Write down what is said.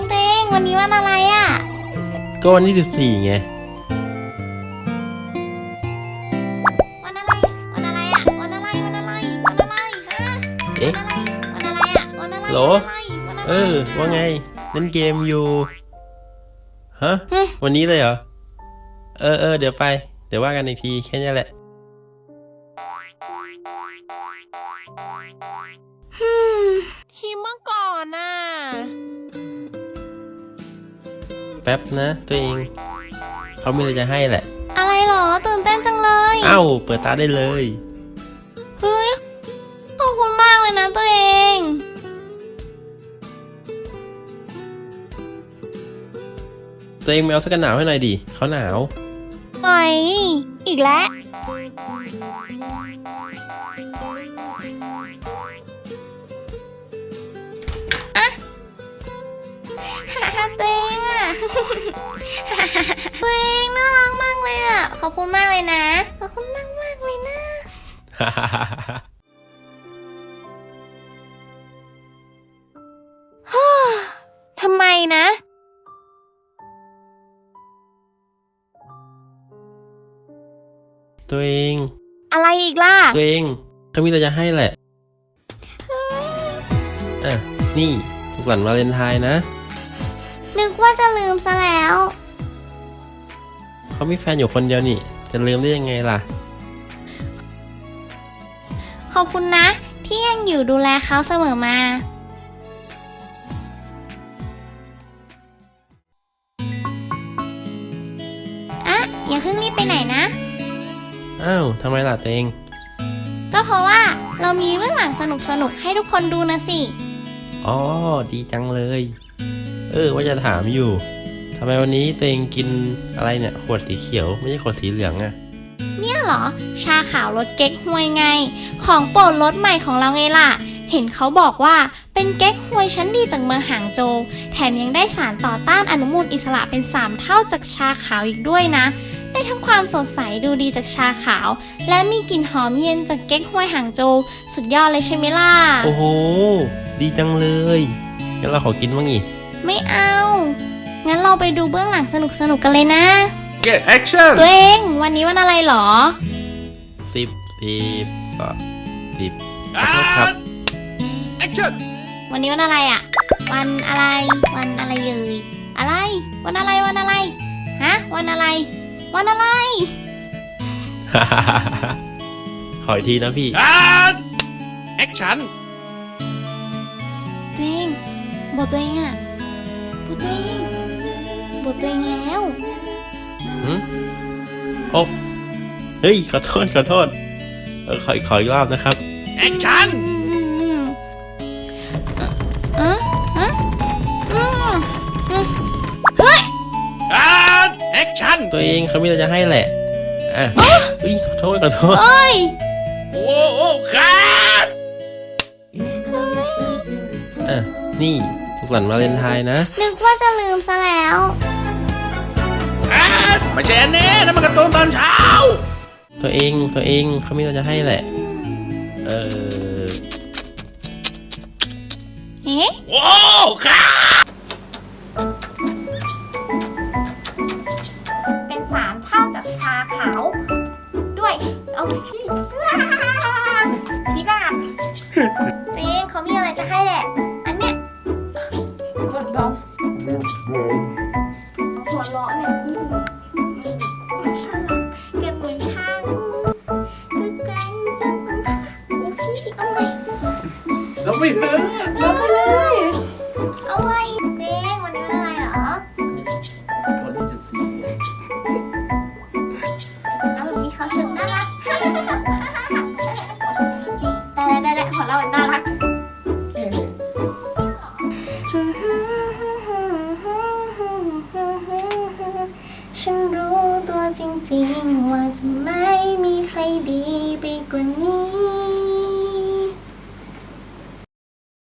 งเตงวันนี้วันอะไรอะก็วันที่สิบสี่ไง วันอะไร วันอะไรอะวันอะไร วันอะไร วันอะไรฮะเอ๊ะ วันอะไร วันอะไรอะวันอะไรโหลวันอะไรวันอะไรเออ ว่าไง เล่นเกมอยู่ ฮะฮึวันนี้เลยเหรอ เออเออเดี๋ยวไป เดี๋ยวว่ากันอีกที แค่นี้แหละคิดเมื่อก่อนน่ะ แป๊บนะ ตัวเอง เขามีอะไรจะให้แหละ อะไรหรอ ตื่นเต้นจังเลย เอ้า เปิดตาได้เลย เฮ้ย ขอบคุณมากเลยนะตัวเอง ตัวเองไปเอาเสื้อกันหนาวให้หน่อยดิเขาหนาวไงอีกแล้วฮ่าตัวเองอะ ตัวเองน่ารักมากเลยอะขอบคุณมากเลยนะ ขอบคุณมากมากๆเลยนะ ทำไมนะ ตัวเอง อะไรอีกล่ะ ตัวเองเขามีอะไรจะให้แหละ อะ นี่สุขสันต์วาเลนไทน์นะนึกว่า จะลืมซะแล้ว เขามีแฟนอยู่คนเดียวนี่ จะลืมได้ยังไงล่ะ ขอบคุณนะ ที่ยังอยู่ดูแลเขาเสมอมา อะอย่าเพิ่งรีบไปไหนนะ อ้าวทำไมล่ะตัวเองก็เพราะว่าเรามีเบื้องหลังสนุกๆให้ทุกคนดูนะสิ อ๋อ ดีจังเลยเออว่าจะถามอยู่ทำไมวันนี้ตัวเองกินอะไรเนี่ย ขวดสีเขียวไม่ใช่ขวดสีเหลืองอะเนี่ยเหรอ ชาขาวรสเก๊กฮวยไง ของโปรดรสใหม่ของเราไงล่ะ เห็นเขาบอกว่าเป็นเก๊กฮวยชั้นดีจากเมืองหางโจวแถมยังได้สารต่อต้านอนุมูลอิสระเป็น 3 เท่าจากชาขาวอีกด้วยนะ ได้ทั้งความสดใสดูดีจากชาขาว และมีกลิ่นหอมเย็นจากเก๊กฮวยหางโจวสุดยอดเลยใช่ไหมล่ะ โอ้โห ดีจังเลยงั้นเราขอกินบ้างอีก ไม่เอา งั้นเราไปดูเบื้องหลังสนุกๆกันเลยนะ Get action! ตัวเองวันนี้วันอะไรเหรอ สิบสิบสองสิบขอโทษครับ Action! วันนี้วันอะไรอะวันอะไร วันอะไรเลยอะไร วันอะไรวันอะไรฮะวันอะไร วันอะไร ขออีกทีนะพี่ And action! ตัวเองบทตัวเองอะ ตัวเองแล้วหืมโอ้เฮ้ย ขอโทษ ขอโทษเออขอขออีกรอบนะครับ Action! อืมอืมอืมอะอะอืมอืมเฮ้ย And action! ตัวเองเขามีอะไรจะให้แหละ อะเฮ้ย ขอโทษ ขอโทษ เอ้ย Whoa, oh, cut! อะ นี่สุขสันต์วาเลนไทน์นะนึกว่า จะลืมซะแล้ว And ไม่ใช่อันนี้นั่นมันการ์ตูนตอนเช้า ตัวเองตัวเองเขามีอะไรจะให้แหละ เออเอ๊ะ Whoa, cut! เป็นสามเท่าจากชาขาว ด้วย เอาไปพี่พี่ดาบ ไม่ถึงเอาไปเลย เอาไว้เต้งวันนี้วันอะไรเหรอ คนที่สิบสี่เอาแบบนี้เขาเชิงน่ารักได้แล้วได้แล้วของเราน่ารักฉันรู้ตัวจริงๆ ว่าจะไม่มีใครดีไปกว่านี้